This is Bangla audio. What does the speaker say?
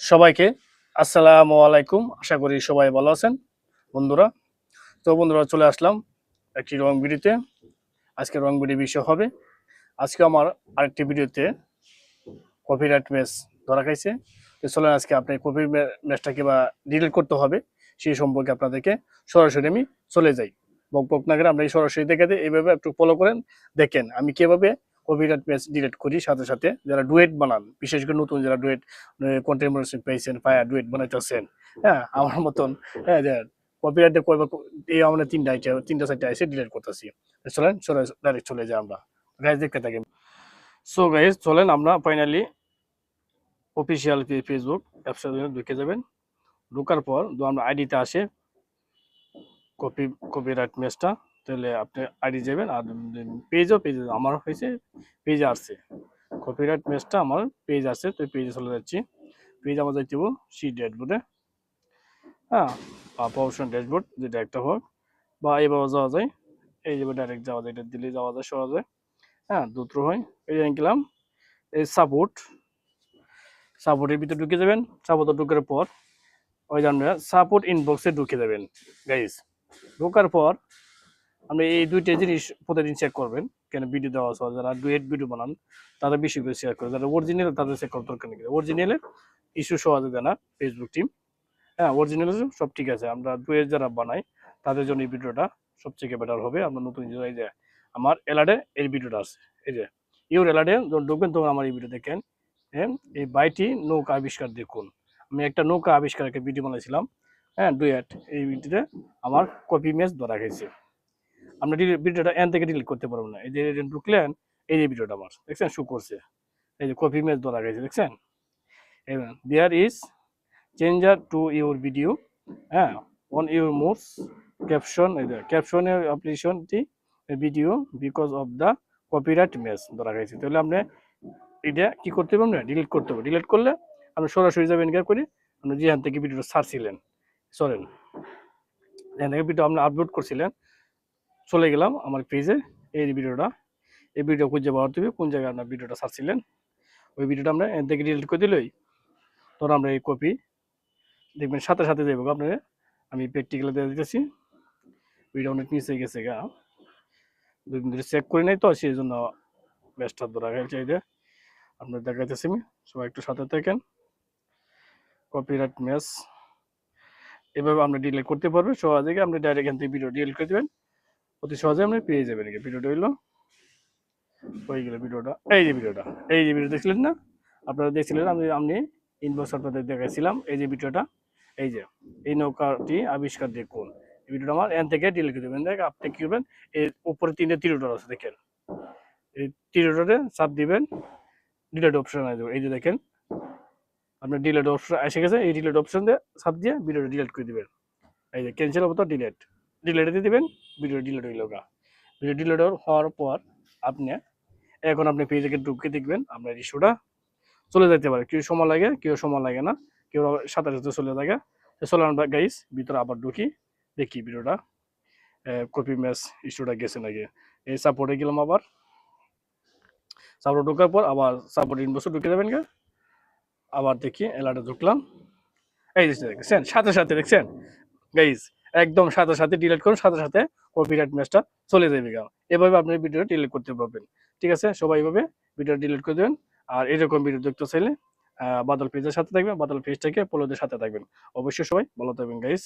সবাইকে আসসালামু আলাইকুম। আশা করি সবাই ভালো আছেন বন্ধুরা। তো বন্ধুরা, চলে আসলাম একটি রং ভিডিওতে। আজকে রং ভিডিও বিষয় হবে। আজকে আমার আরেকটি ভিডিওতে কপিরাইট ম্যাচ ধরা খাইছে। তো চলেন আজকে আপনি কপি ম্যাচটা কিবা ডিলিট করতে হবে, সেই সম্পর্কে আপনাদেরকে সরাসরি আমি চলে যাই। বক বক না করে এই সরাসরি দেখে দিই এইভাবে একটু ফলো করেন, দেখেন আমি কীভাবে কপিরাইট ম্যাচ ডিলেট করি, সাথে সাথে যারা ডুয়েট বানান, বিশেষ করে নতুন যারা ডুয়েট কন্টেম্পোরারি পেয়েছেন ফায়ার ডুয়েট বানাইতেছেন হ্যাঁ আমার মতন হ্যাঁ কপিরাইটে কয়বার এই আমাদের তিনটা আইটে তিনটা চারটা এসে ডিলেট করতেছি। চলেন চলে ডাইরেক্ট চলে যাই আমরা। গাইজ দেখতে থাকি সো গাইজ চলেন আমরা ফাইনালি অফিসিয়াল ফেসবুক অ্যাপসে ঢুকে যাবেন। ঢোকার পর আমরা আইডিতে আসে কপি কপিরাইট ম্যাচটা তাহলে আপনি আইডি যাবেন আর পেজও পেজ আমার হয়েছে পেজে আসছে। কপিরাইট ম্যাচটা আমার পেজ আছে তো পেজে চলে যাচ্ছি। পেজ আমার যাইতে সি ড্যাশবোর্ডে হ্যাঁ প্রফেশন ড্যাশবোর্ড যেটা একটা হোক, বা এইভাবে যাওয়া যায়। এই যে ডাইরেক্ট যাওয়া যায়, এটা দিলে যাওয়া যায় সহজে হ্যাঁ দ্রুত হয়। এই যে গেলাম এই সাপোর্ট সাপোর্টের ভিতরে ঢুকে যাবেন। সাপোর্টে ঢুকার পর, ওই জানবে সাপোর্ট ইনবক্সে ঢুকে যাবেন গাইজ ঢোকার পর আপনি এই দুইটা জিনিস প্রতিদিন চেক করবেন। কেন ভিডিও দেওয়া আছে, যারা ডুয়েট ভিডিও বানান, তারা বেশি করে শেয়ার করে। যারা অরিজিনাল তাদের চেক করার দরকার নেই। অরিজিনালের ইস্যু সহজে দেয় না ফেসবুক টিম হ্যাঁ অরিজিনাল সব ঠিক আছে। আমরা ডুয়েট যারা বানাই, তাদের জন্য এই ভিডিওটা সবথেকে বেটার হবে। আমরা নতুন এই যে, আমার এলাডে এই ভিডিওটা আছে। এই যে ইউর এলাডে যখন ঢুকবেন, তখন আমার এই ভিডিও দেখেন। হ্যাঁ এই বাইটি নৌকা আবিষ্কার দেখুন। আমি একটা নৌকা আবিষ্কার একটা ভিডিও বানাইছিলাম। হ্যাঁ ডুয়েট এই ভিডিওতে আমার কপি ম্যাচ ধরা গেছে। আমরা ভিডিওটা এন থেকে ডিলিট করতে পারব না। এই যে এটা ঢুকলেন এই যে ভিডিওটা আমার, দেখছেন? শু করছে। এই যে কপি ম্যাচ ধরা গেছে, দেখছেন? There is changer to your video হ্যাঁ? অন ইউর মোডস ক্যাপশন ক্যাপশনের অ্যাপ্লিকেশনটি video because of the copyright match ধরা গেছে। তাহলে আপনি এটা কি করতে পারবেন না? ডিলিট করতে হবে ডিলিট করলে আপনি সরাসরি যাবেন গিয়ে করে। আপনি যেখান থেকে ভিডিওটা ছাড়ছিলেন চলেন যেখান থেকে ভিডিও আপনি আপলোড করছিলেন চলে গেলাম আমার পেজে এই ভিডিওটা এই ভিডিও খুঁজে পাওয়ার তুমি কোন জায়গায় আপনার ভিডিওটা ছাড়ছিলেন ওই ভিডিওটা আমরা থেকে ডিলিট করে দিলই তখন আমরা এই কপি দেখবেন, সাথে সাথে যাব আপনার আমি প্র্যাকটিক্যালে দিয়ে দিতেছি। ভিডিও অনেক নিচে গেছে গা। দুই দিন ধরে চেক করি নাই তো, সেই জন্য ব্যাসটা ধরা গেছে যে আপনার দেখাইতেছি আমি, সবাই একটু সাথে থাকেন। কপিরাইট ম্যাচ এভাবে আমরা ডিলিট করতে পারব সহজে আপনি ডাইরেক্ট এখান থেকে ভিডিও ডিলিট করে দেবেন। অতি সহজে আপনি পেয়ে যাবেন ভিডিওটা হইল হয়ে গেল ভিডিওটা। এই যে ভিডিওটা, এই যে ভিডিও দেখছিলেন না? আপনারা দেখছিলেন আমি আমি ইনবক্স আপনাদের দেখাইছিলাম এই যে ভিডিওটা। এই যে, এই নৌকাটি আবিষ্কার দেখুন এই ভিডিওটা আমার এন থেকে ডিলিট করে দেবেন। দেখ, আপনি কি করবেন? এর উপরে তিনটে তিরোটার আছে, দেখেন। এই তিরোটারে চাপ দিবেন ডিলেট অপশন আসবে এই যে দেখেন, আপনার ডিলেট অপশন এসে গেছে। এই ডিলেট অপশন দিয়ে চাপ দিয়ে ভিডিওটা ডিলিট করে দিবেন। এই যে ক্যান্সেল হবে তো ডিলেট ডিলেট দিয়ে দেবেন ভিডিও ডিলিট হইল গা। ভিডিও ডিলিট হওয়ার পর আপনি, এখন আপনি পেজে ঢুকে দেখবেন আপনার ইস্যুটা চলে যেতে পারে। কেউ সময় লাগে, কেউ সময় লাগে না, কেউ সাঁতার সাথে চলে থাকে। চলে আমরা গাইস ভিতরে আবার ঢুকি, দেখি ভিডিওটা কপি ম্যাচ ইস্যুটা গেছে নাকি? এই সাপোর্টে গেলাম আবার। সাপোর্ট ঢোকার পর আবার সাপোর্ট ইনবক্সে ঢুকে যাবেন গা। আবার দেখি এলাটা ঢুকলাম। এই দেখছেন, সাথে সাথে দেখছেন? গাইজ একদম সাথে সাথে ডিলেট করুন, সাথে সাথে কপিরাইট ম্যাচটা চলে যাবে গা এভাবে আপনি ভিডিও ডিলিট করতে পারবেন। ঠিক আছে? সবাই এভাবে ভিডিও ডিলিট করে দেবেন। আর এরকম ভিডিও দেখতে চাইলে বাদল পেজের সাথে থাকবেন, বাদল পেজটাকে পোলোদের সাথে থাকবেন। অবশ্যই সবাই ভালো থাকবেন গাইস